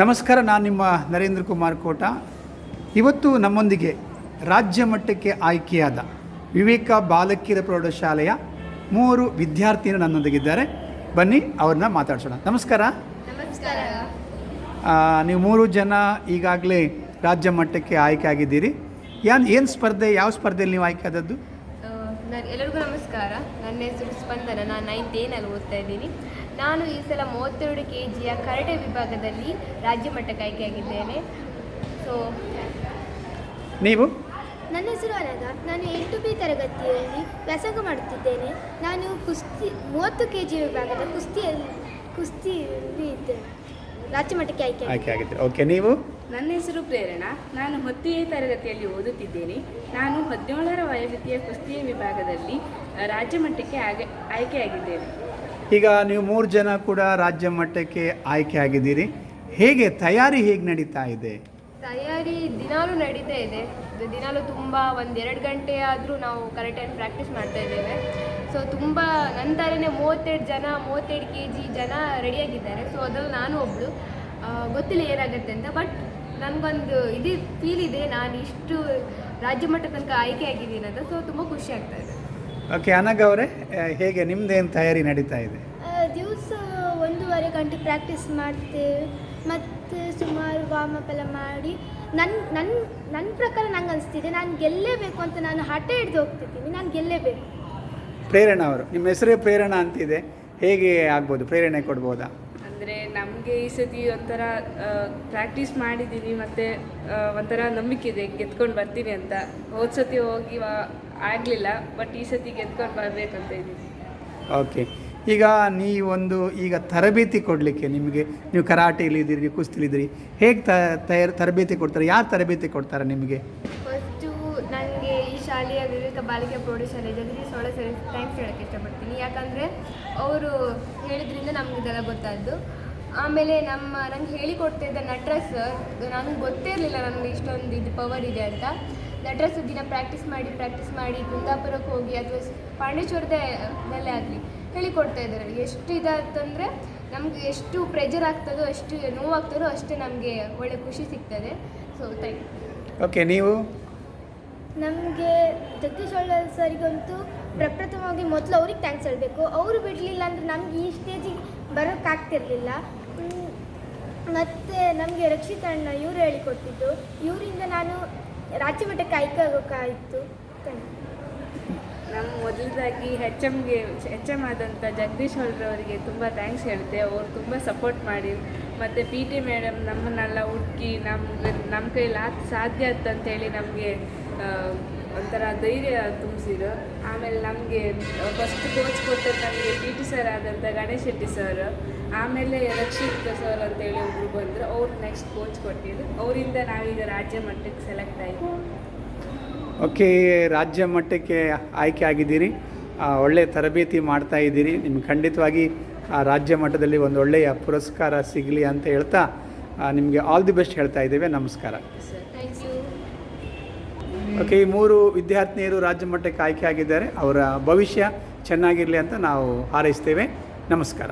ನಮಸ್ಕಾರ ನಾನು ನಿಮ್ಮ ನರೇಂದ್ರ ಕುಮಾರ್ ಕೋಟ. ಇವತ್ತು ನಮ್ಮೊಂದಿಗೆ ರಾಜ್ಯ ಮಟ್ಟಕ್ಕೆ ಆಯ್ಕೆಯಾದ ವಿವೇಕ ಬಾಲಕಿಯರ ಪ್ರೌಢಶಾಲೆಯ ಮೂವರು ವಿದ್ಯಾರ್ಥಿನಿಯರು ನನ್ನೊಂದಿಗಿದ್ದಾರೆ. ಬನ್ನಿ ಅವ್ರನ್ನ ಮಾತಾಡ್ಸೋಣ. ನಮಸ್ಕಾರ. ನೀವು ಮೂರು ಜನ ಈಗಾಗಲೇ ರಾಜ್ಯ ಮಟ್ಟಕ್ಕೆ ಆಯ್ಕೆ ಆಗಿದ್ದೀರಿ. ಯಾನ್ ಏನು ಸ್ಪರ್ಧೆ ಯಾವ ಸ್ಪರ್ಧೆಯಲ್ಲಿ ನೀವು ಆಯ್ಕೆ ಆದದ್ದು? ನಾನು ಎಲ್ಲರಿಗೂ ನಮಸ್ಕಾರ. ನನ್ನ ಹೆಸರು ಸ್ಪಂದನ. ನಾನು ನೈನ್ತ್ ಏನಲ್ಲಿ ಓದ್ತಾ ಇದ್ದೀನಿ. ನಾನು ಈ ಸಲ ಮೂವತ್ತೆರಡು ಕೆ ಜಿಯ ಕರಡೆ ವಿಭಾಗದಲ್ಲಿ ರಾಜ್ಯ ಮಟ್ಟಕ್ಕೆ ಆಯ್ಕೆಯಾಗಿದ್ದೇನೆ ಸೊ ನೀವು? ನನ್ನ ಹೆಸರು ಅನಘ. ನಾನು ಎಂಟು ಬಿ ತರಗತಿಯಲ್ಲಿ ವ್ಯಾಸಂಗ ಮಾಡುತ್ತಿದ್ದೇನೆ. ನಾನು ಕುಸ್ತಿ ಮೂವತ್ತು ಕೆ ಜಿ ವಿಭಾಗದ ಕುಸ್ತಿಯಲ್ಲಿ ಕುಸ್ತಿಯಲ್ಲಿ ಇದ್ದೇನೆ. ರಾಜ್ಯ ಮಟ್ಟಕ್ಕೆ ಆಯ್ಕೆ ಆಯ್ಕೆ ಆಗಿದ್ದೀರಿ ಓಕೆ ನೀವು? ನನ್ನ ಹೆಸರು ಪ್ರೇರಣಾ. ನಾನು ಹೊತ್ತಿಗೆ ತರಗತಿಯಲ್ಲಿ ಓದುತ್ತಿದ್ದೇನೆ. ನಾನು ಹದಿನೇಳರ ವಯೋಮಿತಿಯ ಕುಸ್ತಿಯ ವಿಭಾಗದಲ್ಲಿ ರಾಜ್ಯ ಮಟ್ಟಕ್ಕೆ ಆಗ ಆಯ್ಕೆಯಾಗಿದ್ದೇನೆ ಈಗ ನೀವು ಮೂರು ಜನ ಕೂಡ ರಾಜ್ಯ ಮಟ್ಟಕ್ಕೆ ಆಯ್ಕೆ ಆಗಿದ್ದೀರಿ. ಹೇಗೆ ತಯಾರಿ ಹೇಗೆ ನಡೀತಾ ಇದೆ? ತಯಾರಿ ದಿನಾಲೂ ನಡೀತಾ ಇದೆ. ದಿನಾಲು ದಿನಾಲೂ ತುಂಬ ಒಂದೆರಡು ಗಂಟೆ ಆದರೂ ನಾವು ಕರೆಕ್ಟಾಗಿ ಪ್ರಾಕ್ಟೀಸ್ ಮಾಡ್ತಾ ಇದ್ದೇವೆ. ಸೊ ತುಂಬ ನನ್ನ ಥರನೇ ಮೂವತ್ತೆರಡು ಜನ ಮೂವತ್ತೆರಡು ಕೆ ಜಿ ಜನ ರೆಡಿಯಾಗಿದ್ದಾರೆ ಸೊ ಅದರಲ್ಲಿ ನಾನು ಒಬ್ಬಳು ಗೊತ್ತಿಲ್ಲ ಏನಾಗುತ್ತೆ ಅಂತ ಬಟ್ ನನಗೊಂದು ಇದು ಫೀಲ್ ಇದೆ. ನಾನು ಇಷ್ಟು ರಾಜ್ಯ ಮಟ್ಟ ತನಕ ಆಯ್ಕೆ ಆಗಿದ್ದೀನಿ ಅಂತ ಸೊ ತುಂಬ ಖುಷಿ ಆಗ್ತಾ ಇದೆ. ಓಕೆ ಅನಗ ಅವರೇ ಹೇಗೆ ನಿಮ್ಮದೇನು ತಯಾರಿ ನಡೀತಾ ಇದೆ? ದಿವಸ ಒಂದೂವರೆ ಗಂಟೆ ಪ್ರಾಕ್ಟೀಸ್ ಮಾಡ್ತೇವೆ ಮತ್ತು ಸುಮಾರು ವಾರ್ಮಪ್ ಎಲ್ಲ ಮಾಡಿ. ನನ್ನ ನನ್ನ ನನ್ನ ಪ್ರಕಾರ ನಂಗೆ ಅನಿಸ್ತಿದೆ ನಾನು ಗೆಲ್ಲೇಬೇಕು ಅಂತ ನಾನು ಹಠ ಹಿಡ್ದು ಹೋಗ್ತಿದ್ದೀನಿ. ನಾನು ಗೆಲ್ಲೇಬೇಕು. ಪ್ರೇರಣಾ ಅವರು. ನಿಮ್ಮ ಹೆಸರೇ ಪ್ರೇರಣಾ ಅಂತಿದೆ. ಹೇಗೆ ಆಗ್ಬೋದು? ಪ್ರೇರಣೆ ಕೊಡ್ಬೋದಾ? ಅಂದರೆ ನಮಗೆ ಈ ಸತಿ ಒಂಥರ ಪ್ರಾಕ್ಟೀಸ್ ಮಾಡಿದ್ದೀನಿ ಮತ್ತು ಒಂಥರ ನಂಬಿಕೆ ಇದೆ. ಗೆದ್ಕೊಂಡು ಬರ್ತೀನಿ ಅಂತ. ಹೋದ ಸತಿ ಹೋಗಿ ಆಗಲಿಲ್ಲ ಬಟ್ ಈ ಸತಿ ಗೆದ್ಕೊಂಡು ಬರಬೇಕಂತ ಇದ್ದೀನಿ. ಓಕೆ ಈಗ ನೀವೊಂದು ಈಗ ತರಬೇತಿ ಕೊಡಲಿಕ್ಕೆ ನಿಮಗೆ ನೀವು ಕರಾಟೆಯಲ್ಲಿದ್ದೀರಿ ಇದ್ದೀರಿ ಕುಸ್ತಿಲಿದ್ದೀರಿ ಹೇಗೆ ತ ತಯಾರು ತರಬೇತಿ ಕೊಡ್ತಾರೆ? ಯಾರು ತರಬೇತಿ ಕೊಡ್ತಾರೆ ನಿಮಗೆ? ನನಗೆ ಈ ಶಾಲೆಯ ವಿವೇಕ ಬಾಲಿಕೆ ಪ್ರೌಢಶಾಲೆ ಜಗದೀಶ್ ಸೊಳ್ಳೆ ಸರಿ ಥ್ಯಾಂಕ್ಸ್ ಹೇಳೋಕ್ಕೆ ಇಷ್ಟಪಡ್ತೀನಿ. ಯಾಕಂದರೆ ಅವರು ಹೇಳಿದ್ರಿಂದ ನಮ್ಗೆ ಇದೆಲ್ಲ ಗೊತ್ತಾದ್ದು ಆಮೇಲೆ ನಮ್ಮ, ನಂಗೆ ಹೇಳಿಕೊಡ್ತಿದ್ದ ನಟ್ರಸ್ ನನಗೆ ಗೊತ್ತೇ ಇರಲಿಲ್ಲ ನನಗೆ ಇಷ್ಟೊಂದು ಇದು ಪವರ್ ಇದೆ ಅಂತ. ನಟ್ರಸ್ ದಿನ ಪ್ರಾಕ್ಟೀಸ್ ಮಾಡಿ ಪ್ರಾಕ್ಟೀಸ್ ಮಾಡಿ ಕುಂದಾಪುರಕ್ಕೆ ಹೋಗಿ ಅಥವಾ ಪಾಂಡೇಶ್ವರದಲ್ಲೇ ಆಗಲಿ ಹೇಳಿಕೊಡ್ತಾ ಇದ್ದಾರೆ. ಎಷ್ಟು ಇದಾಗ್ತಂದರೆ ನಮಗೆ ಎಷ್ಟು ಪ್ರೆಜರ್ ಆಗ್ತದೋ, ಎಷ್ಟು ನೋವಾಗ್ತದೋ ಅಷ್ಟೇ ನಮಗೆ ಒಳ್ಳೆ ಖುಷಿ ಸಿಗ್ತದೆ. ಸೊ ಥ್ಯಾಂಕ್ ಯು ಓಕೆ ನೀವು? ನಮಗೆ ಜಗದೀಶ್ ಒಳ್ಳೆ ಸರಿಗಂತೂ ಪ್ರಪ್ರಥಮವಾಗಿ ಮೊದಲು ಅವ್ರಿಗೆ ಥ್ಯಾಂಕ್ಸ್ ಹೇಳಬೇಕು. ಅವರು ಬಿಡಲಿಲ್ಲ ಅಂದರೆ ನಮ್ಗೆ ಈ ಸ್ಟೇಜಿಗೆ ಬರೋಕ್ಕಾಗ್ತಿರ್ಲಿಲ್ಲ ಮತ್ತು ನಮಗೆ ರಕ್ಷಿತ ಅಣ್ಣ ಇವರು ಹೇಳಿಕೊಟ್ಟಿದ್ದು. ಇವರಿಂದ ನಾನು ರಾಜ್ಯ ಮಟ್ಟಕ್ಕೆ ಆಯ್ಕೆ ಆಗೋಕ್ಕಾಯಿತು ಥ್ಯಾಂಕ್ ಯು ನಮ್ಮ ಮೊದಲದಾಗಿ ಹೆಚ್ ಎಮ್ಗೆ ಹೆಚ್ ಎಂ ಆದಂಥ ಜಗದೀಶ್ ಹೊಳ್ರವರಿಗೆ ತುಂಬ ಥ್ಯಾಂಕ್ಸ್ ಹೇಳ್ತೆ. ಅವರು ತುಂಬ ಸಪೋರ್ಟ್ ಮಾಡಿ. ಮತ್ತು ಪಿ ಟಿ ಮೇಡಮ್ ನಮ್ಮನ್ನೆಲ್ಲ ಹುಡುಕಿ ನಮ್ಗೆ ನಮ್ಮ ಕೈಲಿ ಆತ್ ಸಾಧ್ಯ ಅಂತೇಳಿ ನಮಗೆ ಒಂಥರ ಧೈರ್ಯ ತುಂಬಿಸಿದ್ರು. ಆಮೇಲೆ ನಮಗೆ ಫಸ್ಟ್ ಕೋಚ್ ಕೊಟ್ಟದ್ದು ನಮಗೆ ಪಿ ಟಿ ಸರ್ ಆದಂಥ ಗಣೇಶ್ ಶೆಟ್ಟಿ ಸರ್ ಆಮೇಲೆ ರಕ್ಷಿತ್ ಸರ್ ಅಂತೇಳಿ ಒಬ್ರು ಬಂದರು. ಅವ್ರು ನೆಕ್ಸ್ಟ್ ಕೋಚ್ ಕೊಟ್ಟಿದ್ರು. ಅವರಿಂದ ನಾವೀಗ ರಾಜ್ಯ ಮಟ್ಟಕ್ಕೆ ಸೆಲೆಕ್ಟ್ ಆಯಿತು ಓಕೆ ರಾಜ್ಯ ಮಟ್ಟಕ್ಕೆ ಆಯ್ಕೆ ಆಗಿದ್ದೀರಿ. ಒಳ್ಳೆಯ ತರಬೇತಿ ಮಾಡ್ತಾ ಇದ್ದೀರಿ. ನಿಮ್ಗೆ ಖಂಡಿತವಾಗಿ ಆ ರಾಜ್ಯ ಮಟ್ಟದಲ್ಲಿ ಒಂದು ಒಳ್ಳೆಯ ಪುರಸ್ಕಾರ ಸಿಗಲಿ ಅಂತ ಹೇಳ್ತಾ ನಿಮಗೆ ಆಲ್ ದಿ ಬೆಸ್ಟ್ ಹೇಳ್ತಾ ಇದ್ದೇವೆ. ನಮಸ್ಕಾರ. ಥ್ಯಾಂಕ್ ಯು ಓಕೆ, ಈ ಮೂರು ವಿದ್ಯಾರ್ಥಿನಿಯರು ರಾಜ್ಯ ಮಟ್ಟಕ್ಕೆ ಆಯ್ಕೆ ಆಗಿದ್ದಾರೆ. ಅವರ ಭವಿಷ್ಯ ಚೆನ್ನಾಗಿರಲಿ ಅಂತ ನಾವು ಹಾರೈಸ್ತೇವೆ. ನಮಸ್ಕಾರ.